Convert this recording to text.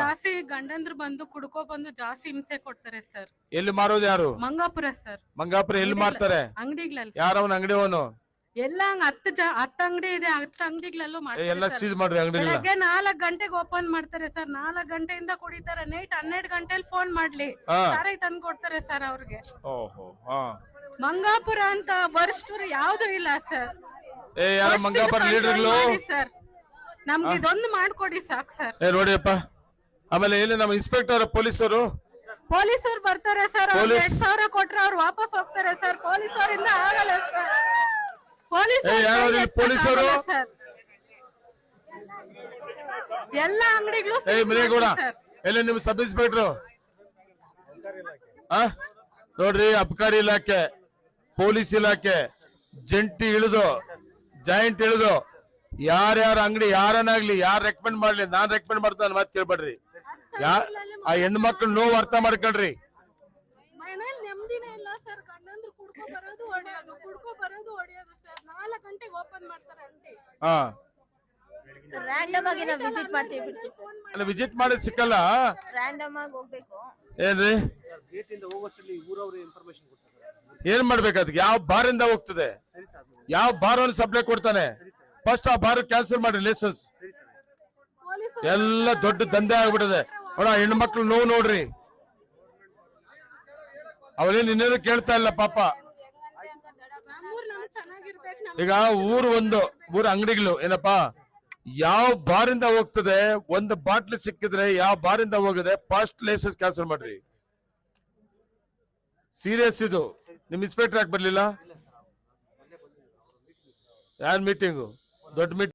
ಜಾಸ್ತಿ ಗಂಡಂದ್ರು ಬಂದು ಕುಡ್ಕೋ ಬಂದು ಜಾಸ್ತಿ ಹಿಂಸೆ ಕೊಡ್ತಾರೆ ಸರ್. ಎಲ್ಲಿ ಮಾರೋದು ಯಾರು? ಮಂಗಾಪುರ ಸರ್. ಮಂಗಾಪುರ ಎಲ್ಲಿ ಮಾರ್ತಾರೆ? ಅಂಗಡಿಗಳಲ್ಲಿ ಯಾರವನ ಅಂಗಡಿಯವನು ಎಲ್ಲ ಹತ್ತು ಜ ಹತ್ತು ಅಂಗಡಿ ಇದೆ ಹತ್ತು ಅಂಗಡಿಗಳಲ್ಲೂ ಎಲ್ಲ. ಸೀಸ್ ಮಾಡ್ರಿ ಅಂಗಡಿ ಬೆಳಗ್ಗೆ ನಾಲ್ಕ್ ಗಂಟೆಗೆ ಓಪನ್ ಮಾಡ್ತಾರೆ ಸರ್. ನಾಲ್ಕು ಗಂಟೆಯಿಂದ ಕುಡಿತಾರೆ ನೈಟ್ ಹನ್ನೆರಡು ಗಂಟೆಲಿ ಫೋನ್ ಮಾಡ್ಲಿ. ಸಾರಾಯಿ ಸಾರೈ ತಂದು ಕೊಡ್ತಾರೆ ಸರ್ ಅವ್ರಿಗೆ. ಓಹೋ ಮಂಗಾಪುರ ಅಂತ ಬರ್ಸ್ಟೂರ್ ಯಾವ್ದು ಇಲ್ಲ ಸರ್. ಏ ಯಾರ ಮಂಗಾಪುರ ಲೀಡರ್ಗಳು? ಸರ್. ನಮ್ಗೆ ಇದೊಂದು ಮಾಡ್ಕೊಡಿ ಸಾಕು ಸರ್. ಏ ನೋಡಿಯಪ್ಪ. ಆಮೇಲೆ ಏನು ನಮ್ಮ ಇನ್ಸ್ಪೆಕ್ಟರ್ ಪೊಲೀಸರು? ಪೊಲೀಸರು ಬರ್ತಾರೆ ಸರ್ ಅವ್ರು ಎರಡ್ ಸಾವಿರ ಕೊಟ್ರೆ ಅವ್ರು ವಾಪಸ್ ಹೋಗ್ತಾರೆ ಸರ್. ಪೊಲೀಸ್ ಅವರಿಂದ ಆಗಲ್ಲ ಸರ್. ಏ, ಯಾರು ಇಲ್ಲಿ ಪೊಲೀಸರು? ಸರ್. ಎಲ್ಲ ಅಂಗಡಿಗಳು ಏ ಎಲ್ಲಿ ನಿಮ್ ಸಬ್ ಇನ್ಸ್ಪೆಕ್ಟರ್ ನೋಡ್ರಿ ಅಬಕಾರಿ ಇಲಾಖೆ ಪೊಲೀಸ್ ಇಲಾಖೆ ಜಂಟಿ ಇಳಿದು ಜಾಯಿಂಟ್ ಇಳಿದು ಯಾರ್ಯಾರ ಅಂಗಡಿ ಯಾರನ್ನಾಗ್ಲಿ ಯಾರು ರೆಕಮೆಂಡ್ ಮಾಡ್ಲಿ ನಾನ್ ರೆಕಮೆಂಡ್ ಮಾಡ್ತಾನೆ ಮಾತು ಕೇಳ್ಬೇಡ್ರಿ. ಯಾ ಆ ಹೆಣ್ಣು ಮಕ್ಳು ನೋವು ಅರ್ಥ ಮಾಡ್ಕೊಳ್ರಿ. ಮನೇಲಿ ನೆಮ್ಮದಿನೇ ಇಲ್ಲ ಸರ್. ಗಂಡಂದ್ರು ಕುಡ್ಕೊ ಬರೋದು ಹೊಡೆಯೋದು ಕುಡ್ಕೊ ಬರೋದು ಹೊಡೆಯೋದು ಸರ್. ನಾಲ್ಕು ಗಂಟೆಗೆ ಓಪನ್ ಮಾಡ್ತಾರೆ ಅಂಗಡಿ. ಹಾ. ರ್ಯಾಂಡಮ್ ಆಗಿ ನಾವು ವಿಸಿಟ್ ಮಾಡ್ತೀವಿ ಬಿಡಿಸಿ ಸರ್ ಅಲ್ಲ ವಿಸಿಟ್ ಮಾಡಿ ಸಿಕ್ಕಲ್ಲ? ರ್ಯಾಂಡಮ್ ಆಗಿ ಹೋಗ್ಬೇಕು. ಏನ್ರಿ? ಗೇಟ್ ಇಂದ ಹೋಗೋಷ್ಟರಲ್ಲಿ ಊರವ್ರು ಇನ್ಫಾರ್ಮೇಶನ್ ಕೊಡ್ತಾರೆ. ಏನ್ ಮಾಡ್ಬೇಕು ಅದಕ್ಕೆ? ಯಾವ ಬಾರಿಂದ ಹೋಗ್ತದೆ? ಸರ್ ಯಾವ ಬಾರ್ ಒಂದು ಸಪ್ಲೈ ಕೊಡ್ತಾನೆ? ಫಸ್ಟ್ ಆ ಬಾರ್ ಕ್ಯಾನ್ಸಲ್ ಮಾಡಿ ಲೈಸೆನ್ಸ್ ಎಲ್ಲ ದೊಡ್ಡ ದಂಧೆ ಆಗ್ಬಿಟ್ಟಿದೆ. ನೋಡ, ಹೆಣ್ಮಕ್ಳು ನೋವು ನೋಡ್ರಿ. ಅವಳೇನ್ ಇನ್ನೇನು ಕೇಳ್ತಾ ಇಲ್ಲ ಪಾಪ. ಈಗ ಊರು ಒಂದು, ಊರ ಅಂಗಡಿಗಳು, ಏನಪ್ಪಾ? ಯಾವ ಬಾರಿಂದ ಹೋಗ್ತದೆ, ಒಂದು ಬಾಟ್ಲಿ ಸಿಕ್ಕಿದ್ರೆ ಯಾವ ಬಾರಿಂದ ಹೋಗದೆ ಫಸ್ಟ್ ಲೈಸನ್ಸ್ ಕ್ಯಾನ್ಸಲ್ ಮಾಡ್ರಿ. ಸೀರಿಯಸ್ ಇದು. ನಿಮ್ ಇನ್ಸ್ಪೆಕ್ಟರ್ ಯಾಕೆ ಬರ್ಲಿಲ್ಲ? ಯಾರ ಮೀಟಿಂಗು ದೊಡ್ಡ ಮೀಟಿಂಗ್